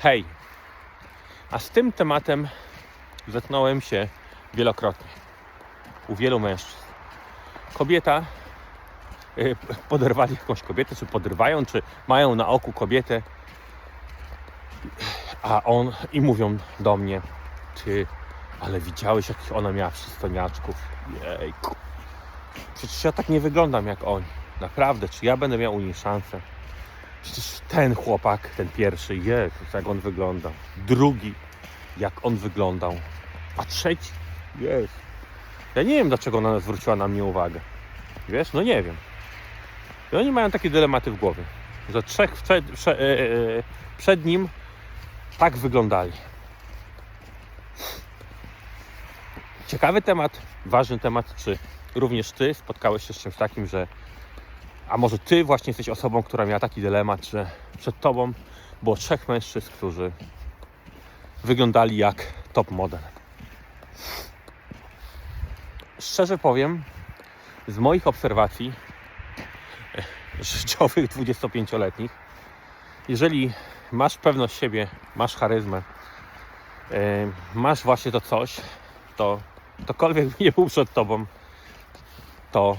Hej, a z tym tematem zetknąłem się wielokrotnie u wielu mężczyzn. Kobieta, y, poderwali jakąś kobietę, czy podrywają, czy mają na oku kobietę, a on i mówią do mnie, ty, ale widziałeś, jakich ona miała przystojniaczków? Jejku. Przecież ja tak nie wyglądam jak oni. Naprawdę, czy ja będę miał u niej szansę? Przecież ten chłopak, ten pierwszy, Jezus, jak on wyglądał. Drugi, jak on wyglądał. A trzeci, jest. Ja nie wiem, dlaczego ona zwróciła na mnie uwagę. Wiesz, no nie wiem. I oni mają takie dylematy w głowie, że trzech przed, prze, e, e, przed nim tak wyglądali. Ciekawy temat, ważny temat, czy również ty spotkałeś się z czymś takim, że a może ty właśnie jesteś osobą, która miała taki dylemat, że przed tobą było trzech mężczyzn, którzy wyglądali jak top model. Szczerze powiem, z moich obserwacji e, życiowych 25-letnich, jeżeli masz pewność siebie, masz charyzmę, e, masz właśnie to coś, to ktokolwiek nie był przed tobą, to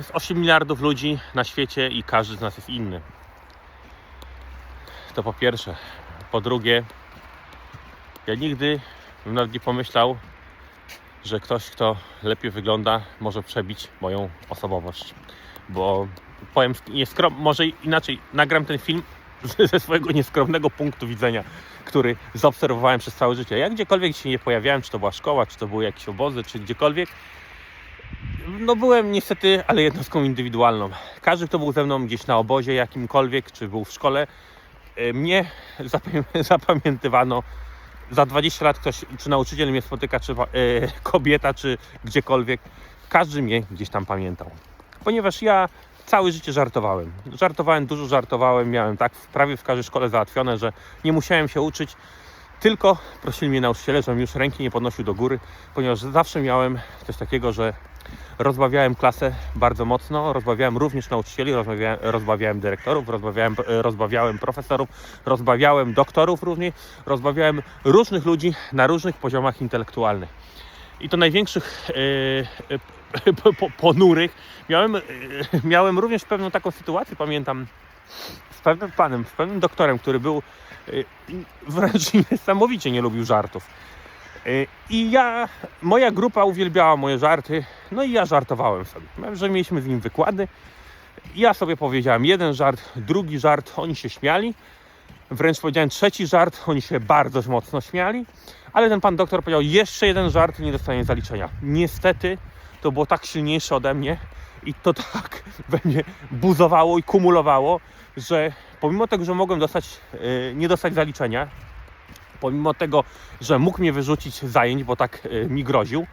jest 8 miliardów ludzi na świecie i każdy z nas jest inny. To po pierwsze. Po drugie, ja nigdy bym nawet nie pomyślał, że ktoś, kto lepiej wygląda, może przebić moją osobowość. Bo powiem nieskrom, może inaczej, nagram ten film ze swojego nieskromnego punktu widzenia, który zaobserwowałem przez całe życie. Ja gdziekolwiek się nie pojawiałem, czy to była szkoła, czy to były jakieś obozy, czy gdziekolwiek, no byłem niestety, ale jednostką indywidualną. Każdy, kto był ze mną gdzieś na obozie jakimkolwiek, czy był w szkole, e, mnie zapamię- zapamiętywano. Za 20 lat ktoś, czy nauczyciel mnie spotyka, czy e, kobieta, czy gdziekolwiek, każdy mnie gdzieś tam pamiętał. Ponieważ ja całe życie żartowałem. Żartowałem, dużo żartowałem, miałem tak prawie w każdej szkole załatwione, że nie musiałem się uczyć, tylko prosili mnie nauczyciele, żebym już ręki nie podnosił do góry, ponieważ zawsze miałem coś takiego, że rozbawiałem klasę bardzo mocno, rozbawiałem również nauczycieli, rozbawiałem, rozbawiałem dyrektorów, rozbawiałem, e, rozbawiałem profesorów, rozbawiałem doktorów również, rozbawiałem różnych ludzi na różnych poziomach intelektualnych. I to największych po- ponurych miałem, e, miałem również pewną taką sytuację, pamiętam, z pewnym panem, z pewnym doktorem, który był wręcz niesamowicie nie lubił żartów. Y, I ja, moja grupa uwielbiała moje żarty, no i ja żartowałem sobie. Że mieliśmy z nim wykłady. Ja sobie powiedziałem jeden żart, drugi żart, oni się śmiali. Wręcz powiedziałem trzeci żart, oni się bardzo mocno śmiali. Ale ten pan doktor powiedział jeszcze jeden żart, nie dostanie zaliczenia. Niestety to było tak silniejsze ode mnie i to tak mnie buzowało i kumulowało, że pomimo tego, że mogłem dostać, y, nie dostać zaliczenia, pomimo tego, że mógł mnie wyrzucić z zajęć, bo tak y, mi groził,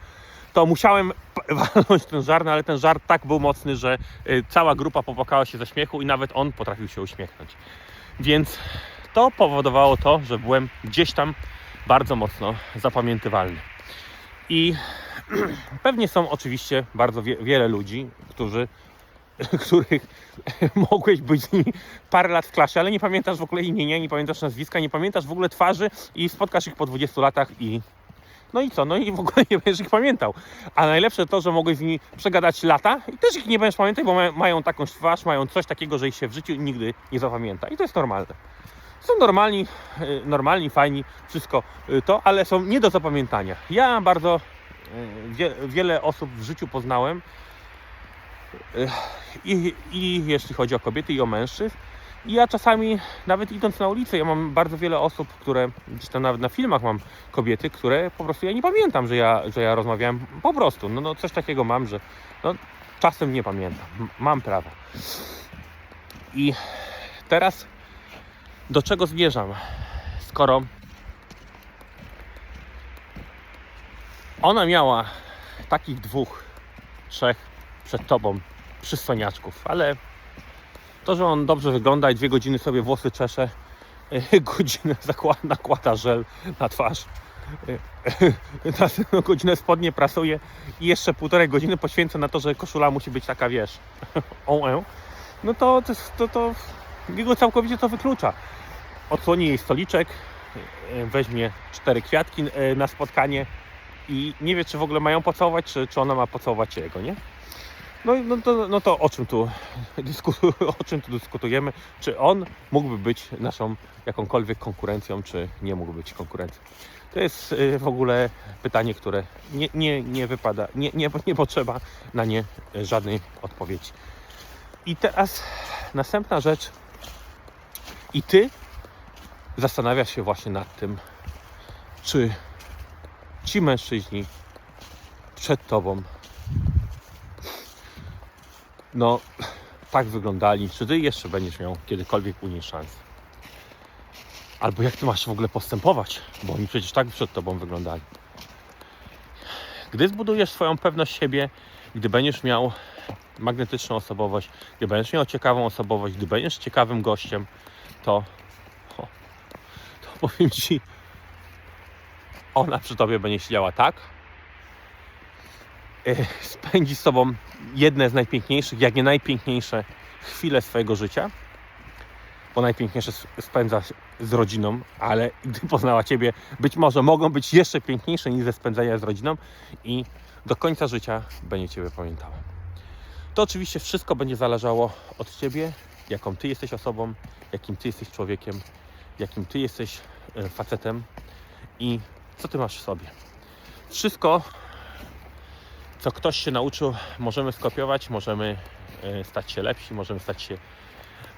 to musiałem walnąć ten żart, no ale ten żart tak był mocny, że y, cała grupa popłakała się ze śmiechu i nawet on potrafił się uśmiechnąć. Więc to powodowało to, że byłem gdzieś tam bardzo mocno zapamiętywalny. I pewnie są oczywiście bardzo wie, wiele ludzi, którzy, których mogłeś być parę lat w klasie, ale nie pamiętasz w ogóle imienia, nie pamiętasz nazwiska, nie pamiętasz w ogóle twarzy i spotkasz ich po 20 latach i no i co? No i w ogóle nie będziesz ich pamiętał. A najlepsze to, że mogłeś z nimi przegadać lata i też ich nie będziesz pamiętać, bo ma- mają taką twarz, mają coś takiego, że ich się w życiu nigdy nie zapamięta. I to jest normalne. Są normalni, y, normalni, fajni, wszystko y, to, ale są nie do zapamiętania. Ja bardzo wie, wiele osób w życiu poznałem i, i jeśli chodzi o kobiety i o mężczyzn. I ja czasami, nawet idąc na ulicę, ja mam bardzo wiele osób, które gdzieś tam nawet na filmach mam kobiety, które po prostu ja nie pamiętam, że ja, że ja rozmawiałem po prostu. No, no coś takiego mam, że no, czasem nie pamiętam. Mam prawo. I teraz do czego zmierzam? Skoro ona miała takich dwóch, trzech przed tobą przystojniaczków, ale to, że on dobrze wygląda i dwie godziny sobie włosy czesze, y, godzinę nakłada żel na twarz, y, następną godzinę spodnie prasuje i jeszcze półtorej godziny poświęca na to, że koszula musi być taka, wiesz, on, no to, to, to, jego całkowicie to wyklucza. Odsłoni jej stoliczek, e, weźmie cztery kwiatki na spotkanie i nie wie, czy w ogóle mają pocałować, czy, czy ona ma pocałować jego, nie? No, no, to, no to o czym tu o czym tu dyskutujemy? Czy on mógłby być naszą jakąkolwiek konkurencją, czy nie mógł być konkurencją? To jest y, w ogóle pytanie, które nie, nie, nie wypada, nie, nie, nie potrzeba na nie żadnej odpowiedzi. I teraz następna rzecz. I ty zastanawiasz się właśnie nad tym, czy ci mężczyźni przed tobą no tak wyglądali, czy ty jeszcze będziesz miał kiedykolwiek u nich szansę. Albo jak ty masz w ogóle postępować, bo oni przecież tak przed tobą wyglądali. Gdy zbudujesz swoją pewność siebie, gdy będziesz miał magnetyczną osobowość, gdy będziesz miał ciekawą osobowość, gdy będziesz ciekawym gościem, to, to powiem ci, ona przy tobie będzie siedziała tak, spędzi z tobą jedne z najpiękniejszych, jak nie najpiękniejsze chwile swojego życia, bo najpiękniejsze spędza z rodziną, ale gdy poznała Ciebie, być może mogą być jeszcze piękniejsze niż ze spędzania z rodziną i do końca życia będzie Ciebie pamiętała. To oczywiście wszystko będzie zależało od Ciebie, jaką Ty jesteś osobą, jakim Ty jesteś człowiekiem, jakim Ty jesteś e, facetem i co Ty masz w sobie. Wszystko, co ktoś się nauczył, możemy skopiować, możemy e, stać się lepsi, możemy stać się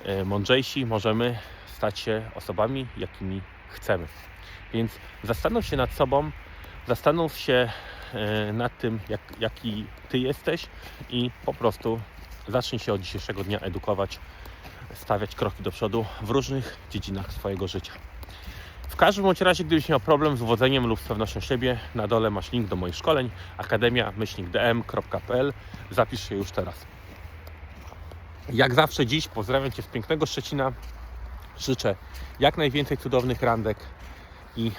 e, mądrzejsi, możemy stać się osobami, jakimi chcemy. Więc zastanów się nad sobą, zastanów się e, nad tym, jak, jaki Ty jesteś i po prostu zacznij się od dzisiejszego dnia edukować, stawiać kroki do przodu w różnych dziedzinach swojego życia. W każdym bądź razie, gdybyś miał problem z wodzeniem lub z pewnością siebie, na dole masz link do moich szkoleń akademia-dm.pl Zapisz się już teraz. Jak zawsze dziś pozdrawiam Cię z pięknego Szczecina. Życzę jak najwięcej cudownych randek i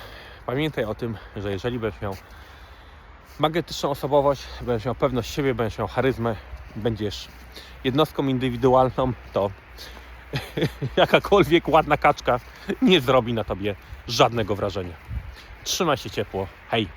pamiętaj o tym, że jeżeli będziesz miał magnetyczną osobowość, będziesz miał pewność siebie, będziesz miał charyzmę, będziesz jednostką indywidualną, to jakakolwiek ładna kaczka nie zrobi na Tobie żadnego wrażenia. Trzymaj się ciepło. Hej!